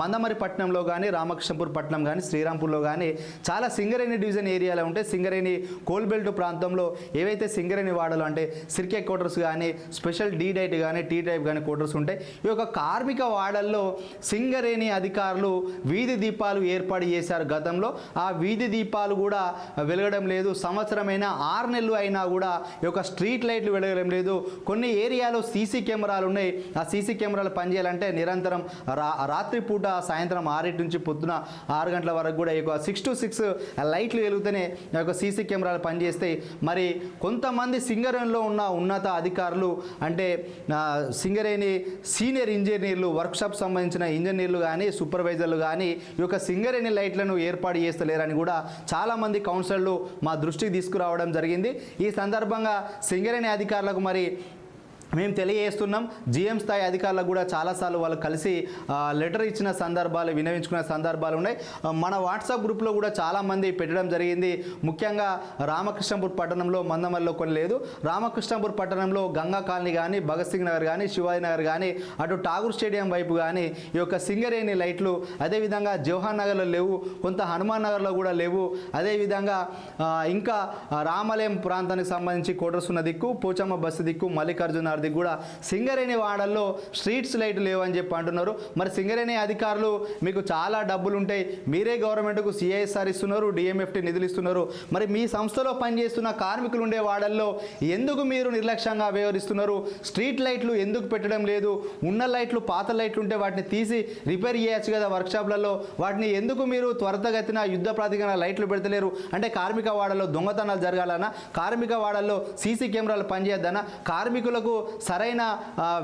మందమరి పట్టణంలో కానీ రామకృష్ణపూర్ పట్టణం కానీ శ్రీరాంపూర్లో కానీ చాలా సింగరేణి డివిజన్ ఏరియాలో ఉంటే సింగరేణి కోల్బెల్ట్ ప్రాంతంలో ఏవైతే సింగరేణి వాడలు అంటే సిర్కే క్వార్టర్స్ కానీ స్పెషల్ డీ డైట్ కానీ టీ టైప్ కానీ క్వార్టర్స్ ఉంటాయి ఈ యొక్క కార్మిక వాడల్లో సింగరేణి అధికారులు వీధి దీపాలు ఏర్పాటు చేశారు గతంలో. ఆ వీధి దీపాలు కూడా వెలగడం లేదు. సంవత్సరమైన ఆరు నెలలు అయినా కూడా ఈ యొక్క స్ట్రీట్ లైట్లు వెలగడం లేదు. కొన్ని ఏరియాలో సీసీ కెమెరాలు ఉన్నాయి. ఆ సీసీ కెమెరాలు పనిచేయాలంటే నిరంతరం రా రాత్రి పూట సాయంత్రం ఆరింటి నుంచి పొద్దున ఆరు గంటల వరకు కూడా ఈ యొక్క సిక్స్ టు సిక్స్ లైట్లు వెలుగుతూనే ఈ యొక్క సీసీ కెమెరాలు పనిచేస్తాయి. మరి కొంతమంది సింగరేణిలో ఉన్న ఉన్నత అధికారులు అంటే సింగరేణి సీనియర్ ఇంజనీర్లు వర్క్షాప్ సంబంధించిన ఇంజనీర్లు కానీ సూపర్వైజర్లు కానీ ఈ యొక్క సింగరేణి లైట్లను ఏర్పాటు చేస్తలేరని కూడా చాలామంది కౌన్సిలర్లు మా దృష్టికి తీసుకురావడం జరిగింది. ఈ సందర్భంగా సింగరేణి అధికారులకు మరి మేము తెలియజేస్తున్నాం. జిఎం స్థాయి అధికారులకు కూడా చాలాసార్లు వాళ్ళు కలిసి లెటర్ ఇచ్చిన సందర్భాలు వినవించుకున్న సందర్భాలు ఉన్నాయి. మన వాట్సాప్ గ్రూప్లో కూడా చాలామంది పెట్టడం జరిగింది. ముఖ్యంగా రామకృష్ణపూర్ పట్టణంలో మందమల్లో కొన్ని లేదు. రామకృష్ణపూర్ పట్టణంలో గంగా కాలనీ కానీ భగత్ సింగ్ నగర్ కానీ శివాజీ నగర్ కానీ అటు ఠాగూర్ స్టేడియం వైపు కానీ ఈ యొక్క సింగరేణి లైట్లు అదేవిధంగా జవహర్ నగర్లో లేవు. కొంత హనుమాన్ నగర్లో కూడా లేవు. అదేవిధంగా ఇంకా రామాలయం ప్రాంతానికి సంబంధించి కోటర్సున్న దిక్కు పోచమ్మ బస్సు దిక్కు మల్లికార్జున అభ్యర్థికి కూడా సింగరేణి వాడల్లో స్ట్రీట్స్ లైట్ లేవని చెప్పి అంటున్నారు. మరి సింగరేణి అధికారులు మీకు చాలా డబ్బులు ఉంటాయి. మీరే గవర్నమెంట్కు సిఐఎస్ఆర్ ఇస్తున్నారు డిఎంఎఫ్టీ నిధులు ఇస్తున్నారు. మరి మీ సంస్థలో పనిచేస్తున్న కార్మికులు ఉండే వాడల్లో ఎందుకు మీరు నిర్లక్ష్యంగా వ్యవహరిస్తున్నారు? స్ట్రీట్ లైట్లు ఎందుకు పెట్టడం లేదు? ఉన్న లైట్లు పాత లైట్లు ఉంటే వాటిని తీసి రిపేర్ చేయొచ్చు కదా వర్క్షాప్లలో. వాటిని ఎందుకు మీరు త్వరితగతిన యుద్ధ ప్రాతిపదికన లైట్లు పెడతలేరు? అంటే కార్మిక వాడల్లో దొంగతనాలు జరగాలన్నా కార్మిక వాడల్లో సీసీ కెమెరాలు పనిచేయద్దనా కార్మికులకు సరైన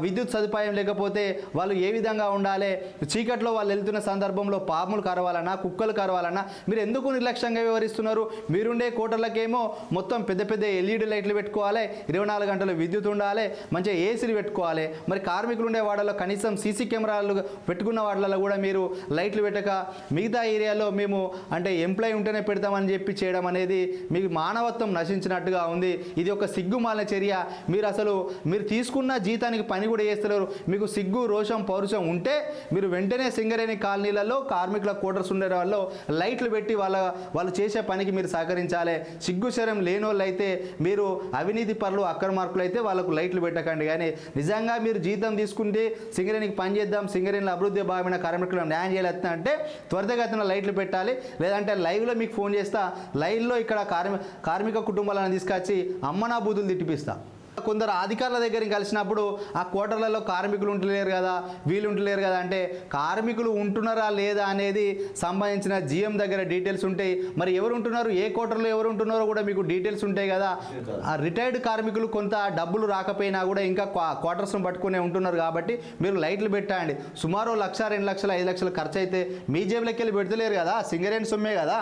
విద్యుత్ సదుపాయం లేకపోతే వాళ్ళు ఏ విధంగా ఉండాలి? చీకట్లో వాళ్ళు వెళ్తున్న సందర్భంలో పాములు కరవాలన్నా కుక్కలు కరవాలన్నా మీరు ఎందుకు నిర్లక్ష్యంగా వ్యవహరిస్తున్నారు? మీరుండే కోటర్లకేమో మొత్తం పెద్ద పెద్ద ఎల్ఈడి లైట్లు పెట్టుకోవాలి ఇరవై నాలుగు గంటలు విద్యుత్ ఉండాలి మంచిగా ఏసీలు పెట్టుకోవాలి. మరి కార్మికులు ఉండే వాడలో కనీసం సీసీ కెమెరాలు పెట్టుకున్న వాడలలో కూడా మీరు లైట్లు పెట్టక మిగతా ఏరియాలో మేము అంటే ఎంప్లాయ్ ఉంటేనే పెడతామని చెప్పి చేయడం అనేది మీకు మానవత్వం నశించినట్టుగా ఉంది. ఇది ఒక సిగ్గుమాల చర్య. మీరు అసలు మీరు తీసుకున్న జీతానికి పని కూడా చేస్తలేరు. మీకు సిగ్గు రోషం పౌరుషం ఉంటే మీరు వెంటనే సింగరేణి కాలనీలలో కార్మికుల క్వార్టర్స్ ఉండే వాళ్ళు లైట్లు పెట్టి వాళ్ళ వాళ్ళు చేసే పనికి మీరు సహకరించాలి. సిగ్గు శరం లేని వాళ్ళు అయితే మీరు అవినీతి పనులు అక్రమార్కులు అయితే వాళ్ళకు లైట్లు పెట్టకండి. కానీ నిజంగా మీరు జీతం తీసుకుంటే సింగరేణికి పని చేద్దాం సింగరేణిలో అభివృద్ధి భావమైన కార్మికులను న్యాయం చేయాలి అంటే త్వరితగతిన లైట్లు పెట్టాలి. లేదంటే లైవ్లో మీకు ఫోన్ చేస్తా లైవ్లో ఇక్కడ కార్మి కార్మిక కుటుంబాలను తీసుకొచ్చి అమ్మనా బూతులు తిట్టిపిస్తా. కొందరు అధికారుల దగ్గరికి కలిసినప్పుడు ఆ క్వార్టర్లలో కార్మికులు ఉంటలేరు కదా వీళ్ళు ఉంటలేరు కదా అంటే కార్మికులు ఉంటున్నారా లేదా అనేది సంబంధించిన జిఎం దగ్గర డీటెయిల్స్ ఉంటాయి. మరి ఎవరు ఉంటున్నారు? ఏ క్వార్టర్లో ఎవరు ఉంటున్నారో కూడా మీకు డీటెయిల్స్ ఉంటాయి కదా. ఆ రిటైర్డ్ కార్మికులు కొంత డబ్బులు రాకపోయినా కూడా ఇంకా క్వార్టర్స్ను పట్టుకునే ఉంటున్నారు కాబట్టి మీరు లైట్లు పెట్టండి. సుమారు లక్ష రెండు లక్షలు ఐదు లక్షలు ఖర్చు అయితే మీ జేబులకి వెళ్ళి పెడతలేరు కదా. సింగరేణి సొమ్మే కదా.